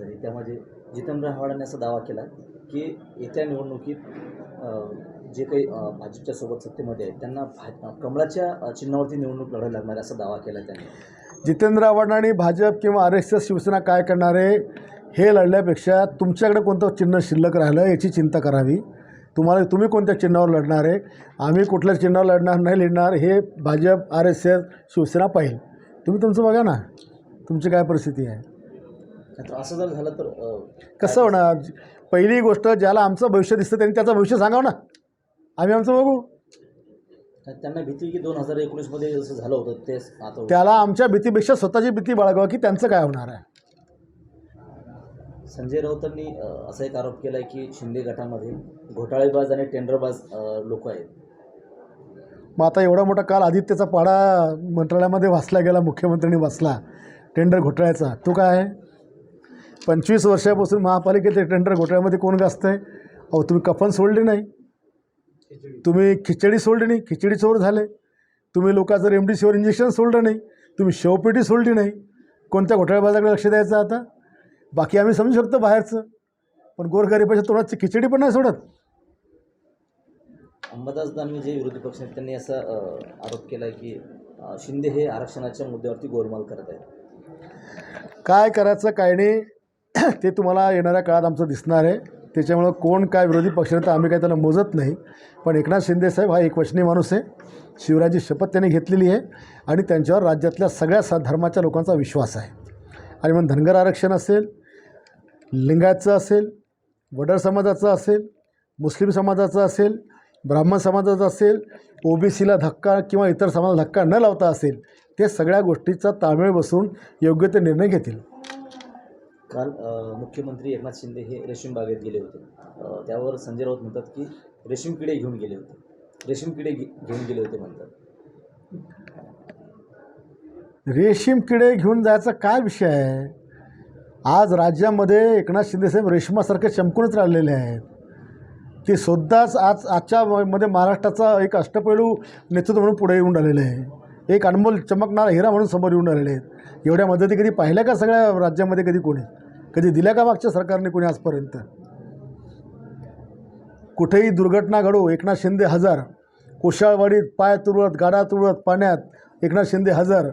झाली. त्यामध्ये जितेंद्र आव्हाडांनी असा दावा केला की येत्या निवडणुकीत जे काही भाजपच्या सोबत सत्तेमध्ये आहेत त्यांना भा कमळाच्या चिन्हावरती निवडणूक लढावी लागणार असा दावा केला त्यांनी. जितेंद्र आव्हाड आणि भाजप किंवा आर एस एस शिवसेना काय करणार आहे हे लढल्यापेक्षा तुमच्याकडे कोणतं चिन्ह शिल्लक राहिलं याची चिंता करावी. तुम्हाला तुम्ही कोणत्या चिन्हावर लढणार आहे? आम्ही कुठल्या चिन्हावर लढणार नाही लढणार हे Bhajap R S S Shivsena पाहिजे तुम्ही तुमचं बघा ना. तुमची काय परिस्थिती आहे? तर असं जर झालं तर कसं होणार? पहिली गोष्ट ज्याला आमचं भविष्य दिसतं त्यांनी त्याचं भविष्य सांगावं ना. आम्ही आमचं बघू. त्यांना भीती की दोन हजार एकोणीसमध्ये जसं झालं होतं ते आता. त्याला आमच्या भीतीपेक्षा स्वतःची भीती बाळगावं की त्यांचं काय होणार आहे. संजय राऊतांनी असा एक आरोप केला आहे की शिंदे गटामध्ये घोटाळेबाज आणि टेंडरबाज लोक आहेत. मग आता एवढा मोठा काल आदित्यचा पाडा मंत्रालयामध्ये वाचला गेला मुख्यमंत्र्यांनी वाचला. टेंडर घोटाळ्याचा. तो काय आहे? पंचवीस वर्षापासून महापालिकेच्या टेंडर घोटाळ्यामध्ये कोण गाजतं आहे अहो तुम्ही कफन सोडली नाही. तुम्ही खिचडी सोडली नाही. खिचडी चोर झाले. तुम्ही लोकांचं रेमडेसिवीर इंजेक्शन सोडलं नाही. तुम्ही शेवपेटी सोडली नाही. कोणत्या घोटाळेबाजाकडे लक्ष द्यायचं आता? बाकी आम्ही समजू शकतो बाहेरचं. पण गोरगरिबाच्या तोंडाची खिचडी पण नाही सोडत. अंबादास दानवे जे विरोधी पक्ष आहेत त्यांनी असा आरोप केला की शिंदे हे आरक्षणाच्या मुद्द्यावरती गोलमाल करत आहेत. काय करायचं काय नाही. ते तुम्हाला येणाऱ्या काळात आमचं दिसणार आहे. त्याच्यामुळं कोण काय विरोधी पक्ष तर आम्ही काय त्याला मोजत नाही. पण एकनाथ शिंदेसाहेब हा एकवचनी माणूस आहे. शिवराजी शपथ त्यांनी घेतलेली आहे आणि त्यांच्यावर राज्यातल्या सगळ्या सा धर्माच्या लोकांचा विश्वास आहे. आणि मग धनगर आरक्षण असेल लिंगायतचं असेल वडर समाजाचं असेल मुस्लिम समाजाचं असेल ब्राह्मण समाजाचं असेल ओबीसीला धक्का किंवा इतर समाजाला धक्का न लावता असेल ते सगळ्या गोष्टीचा ताळमेळ बसून योग्य ते निर्णय घेतील. काल मुख्यमंत्री एकनाथ शिंदे हे रेशीम बागेत गेले होते. त्यावर संजय राऊत म्हणतात की रेशीम किडे घेऊन गेले होते. रेशीम किडे घे- घेऊन गेले होते म्हणतात. रेशीम किडे घेऊन जायचा काय विषय आहे? आज राज्यामध्ये एकनाथ शिंदेसाहेब रेशमासारखे चमकूनच राहिलेले आहेत. ते सुद्धाच आज आजच्या मध्ये महाराष्ट्राचा एक अष्टपैलू नेतृत्व म्हणून पुढे येऊन राहिलेलं आहे. एक अनमोल चमकणारा हिरा म्हणून समोर येऊन राहिलेले आहेत. एवढ्या मदती कधी पाहिल्या का सगळ्या राज्यामध्ये कधी कोणी? कधी दिल्या का मागच्या सरकारने कोणी आजपर्यंत? कुठेही दुर्घटना घडो एकनाथ शिंदे हजार. कोशाळवाडीत पाय तुरळत गाडा तुरळत पाण्यात एकनाथ शिंदे हजार.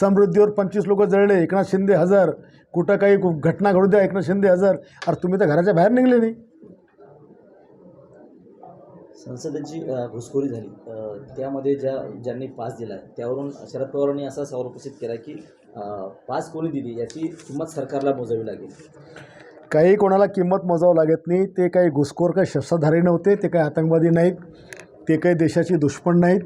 समृद्धीवर पंचवीस लोक जळले एकनाथ शिंदे हजार. कुठं काही घटना घडू द्या एकनाथ शिंदे हजार. अरे तुम्ही तर घराच्या बाहेर निघले नाही. संसदेची घुसखोरी झाली. त्यामध्ये ज्या ज्यांनी पास दिला त्यावरून शरद पवारांनी असा सवाल उपस्थित केला की पास कोणी दिली याची किंमत सरकारला मोजावी लागेल? काही कोणाला किंमत मोजावं लागत नाही ते काही घुसखोर काही शस्त्रधारी नव्हते ते काही आतंकवादी नाहीत ते काही देशाची दुश्मन नाहीत.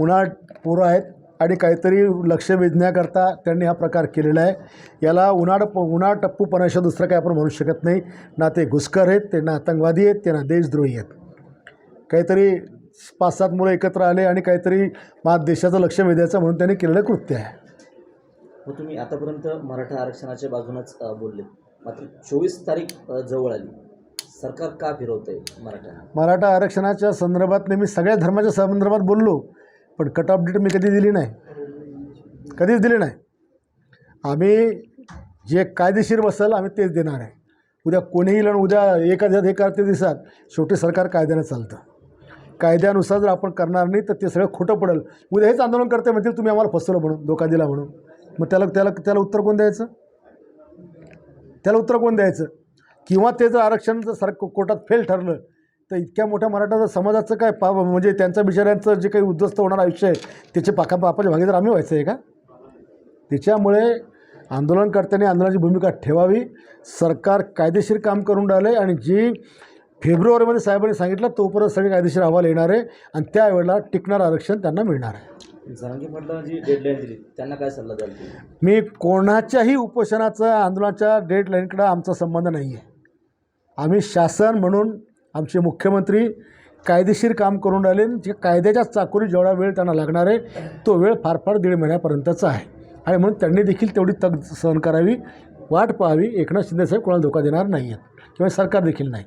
उन्हाळ पोरं आहेत आणि काहीतरी लक्ष वेधण्याकरता त्यांनी हा प्रकार केलेला आहे. याला उन्हाळ उन्हाळ टप्पूपणाशिवाय दुसरं काय आपण म्हणू शकत नाही. ना ते घुसखर आहेत ते ना आतंकवादी आहेत ते ना देशद्रोही आहेत. काहीतरी पाच सात मुलं एकत्र आले आणि काहीतरी मा देशाचं लक्ष वेधायचं म्हणून त्यांनी केलेलं कृत्य आहे. मग तुम्ही आतापर्यंत मराठा आरक्षणाच्या बाजूनच बोलले. मात्र चोवीस तारीख जवळ आली. सरकार का फिरवत आहे मराठा? मराठा आरक्षणाच्या संदर्भात मी सगळ्या धर्माच्या संदर्भात बोललो पण कट ऑफ डेट मी कधी दिली नाही. कधीच दिली नाही. आम्ही जे कायदेशीर बसेल आम्ही तेच देणार आहे. उद्या कोणीही आणि उद्या एका दिवसात एका ते दिवसात शेवटी सरकार कायद्यानं चालतं. कायद्यानुसार जर आपण करणार नाही तर ते सगळं खोटं पडेल. उद्या हेच आंदोलन करते म्हणतील तुम्ही आम्हाला फसवलं म्हणून धोका दिला म्हणून. मग त्याला त्याला त्याला उत्तर कोण द्यायचं? त्याला उत्तर कोण द्यायचं? किंवा ते जर आरक्षण जर सर कोर्टात फेल ठरलं तर इतक्या मोठ्या मराठा समाजाचं काय पा म्हणजे त्यांच्या बिचाऱ्यांचं जे काही उद्ध्वस्त होणार आयुष्य आहे त्याचे पाका भागी भागीदार आम्ही व्हायचं आहे का? त्याच्यामुळे आंदोलनकर्त्यांनी आंदोलनाची भूमिका ठेवावी. सरकार कायदेशीर काम करून राहिले आणि जी फेब्रुवारीमध्ये साहेबांनी सांगितलं तोपर्यंत सगळे कायदेशीर अहवाल येणार आहे आणि त्यावेळेला टिकणारं आरक्षण त्यांना मिळणार आहे. जरांगी पाटलांना जी डेडलाईन दिली त्यांना काय सल्ला द्याल तुम्ही? मी कोणाच्याही उपोषणाचा आंदोलनाच्या डेडलाईनकडं आमचा संबंध नाही आहे आम्ही शासन म्हणून आमचे मुख्यमंत्री कायदेशीर काम करून राहिले जे कायद्याच्या चाकोरी जेवढा वेळ त्यांना लागणार आहे तो वेळ फार फार दीड महिन्यापर्यंतचा आहे. आणि म्हणून त्यांनी देखील तेवढी तग सहन करावी वाट पाहावी. एकनाथ शिंदेसाहेब कोणाला धोका देणार नाही आहेत किंवा सरकार देखील नाही.